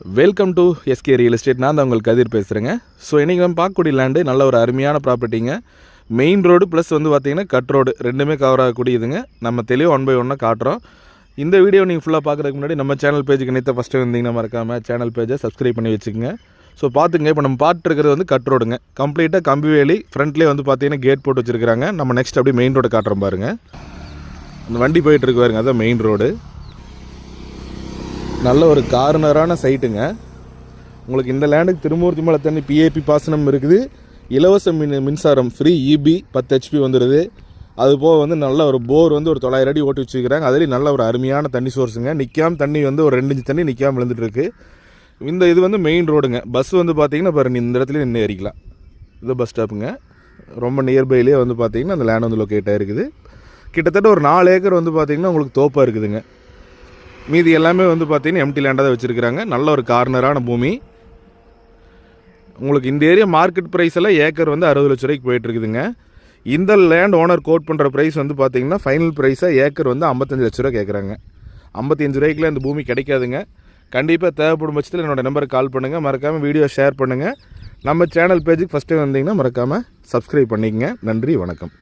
Welcome to SK real estate நான் தான் உங்களுக்கு கதிர் பேசுகிறேங்க ஸோ இன்றைக்கி நம்ம பார்க்கக்கூடிய லேண்டு நல்ல ஒரு அருமையான ப்ராப்பர்ட்டிங்க மெயின் ரோடு ப்ளஸ் வந்து பார்த்திங்கன்னா கட் ரோடு ரெண்டுமே கவர் ஆகக்கூடியதுங்க. நம்ம தெளிவாக ஒன் பை ஒன்னாக காட்டுறோம். இந்த வீடியோ நீங்கள் ஃபுல்லாக பார்க்குறதுக்கு முன்னாடி நம்ம சேனல் பேஜுக்கு நித்த ஃபஸ்ட்டு வந்தீங்கன்னா மறக்காமல் சேனல் பேஜை சப்ஸ்கிரைப் பண்ணி வச்சுக்கோங்க. ஸோ பார்த்துங்க இப்போ நம்ம பார்த்துருக்கிறது வந்து கட் ரோடுங்க கம்ப்ளீட்டாக கம்பி வேலி ஃப்ரண்ட்லேயே வந்து பார்த்தீங்கன்னா கேட் போட்டு வச்சுருக்காங்க நம்ம நெக்ஸ்ட் அப்படியே மெயின் ரோடு காட்டுறோம் பாருங்கள் இந்த வண்டி போயிட்டுருக்கு பாருங்க. அதான் மெயின் ரோடு நல்ல ஒரு கார்னரான சைட்டுங்க. உங்களுக்கு இந்த லேண்டுக்கு திருமூர்த்தி மலை தண்ணி பிஏபி பாசனம் இருக்குது. இலவச மின் மின்சாரம் ஃப்ரீ இபி பத்து ஹெச்பி வந்துடுது அது போக வந்து நல்ல ஒரு போர் வந்து ஒரு தொள்ளாயிரம் அடி ஓட்டி வச்சுக்கிறாங்க அதுலேயும் நல்ல ஒரு அருமையான தண்ணி சோர்ஸுங்க நிற்காம தண்ணி வந்து ஒரு ரெண்டு இன்ச்சு தண்ணி நிற்காம விழுந்துட்டுருக்கு. இந்த இது வந்து மெயின் ரோடுங்க பஸ் வந்து பார்த்தீங்கன்னா பாருங்க இந்த இடத்துல நின்று ஏறிக்கலாம். இது பஸ் ஸ்டாப்புங்க ரொம்ப நியர்பைலேயே வந்து பார்த்தீங்கன்னா அந்த லேண்ட் வந்து லொக்கேட் ஆகிருக்குது கிட்டத்தட்ட ஒரு நாலு ஏக்கர் வந்து பார்த்தீங்கன்னா உங்களுக்கு தோப்பாக இருக்குதுங்க. மீதி எல்லாமே வந்து பார்த்தீங்கன்னா எம்டி லேண்டாக தான் வச்சுருக்காங்க நல்ல ஒரு கார்னரான பூமி. உங்களுக்கு இந்த ஏரியா மார்க்கெட் ப்ரைஸ் எல்லாம் ஏக்கர் வந்து அறுபது லட்ச ரூபாய்க்கு போயிட்டுருக்குதுங்க இந்த லேண்ட் ஓனர் கோட் பண்ணுற ப்ரைஸ் வந்து பார்த்தீங்கன்னா ஃபைனல் ப்ரைஸாக ஏக்கர் வந்து ஐம்பத்தஞ்சு லட்ச ரூபா கேட்குறாங்க ஐம்பத்தஞ்சு ரூபாய்க்குலாம் இந்த பூமி கிடைக்காதுங்க. கண்டிப்பாக தேவைப்படும் பட்சத்தில் என்னோடய நம்பருக்கு கால் பண்ணுங்கள் மறக்காமல் வீடியோ ஷேர் பண்ணுங்கள் நம்ம சேனல் பேஜுக்கு ஃபஸ்ட்டு வந்தீங்கன்னா மறக்காமல் சப்ஸ்கிரைப் பண்ணிக்கங்க. நன்றி வணக்கம்.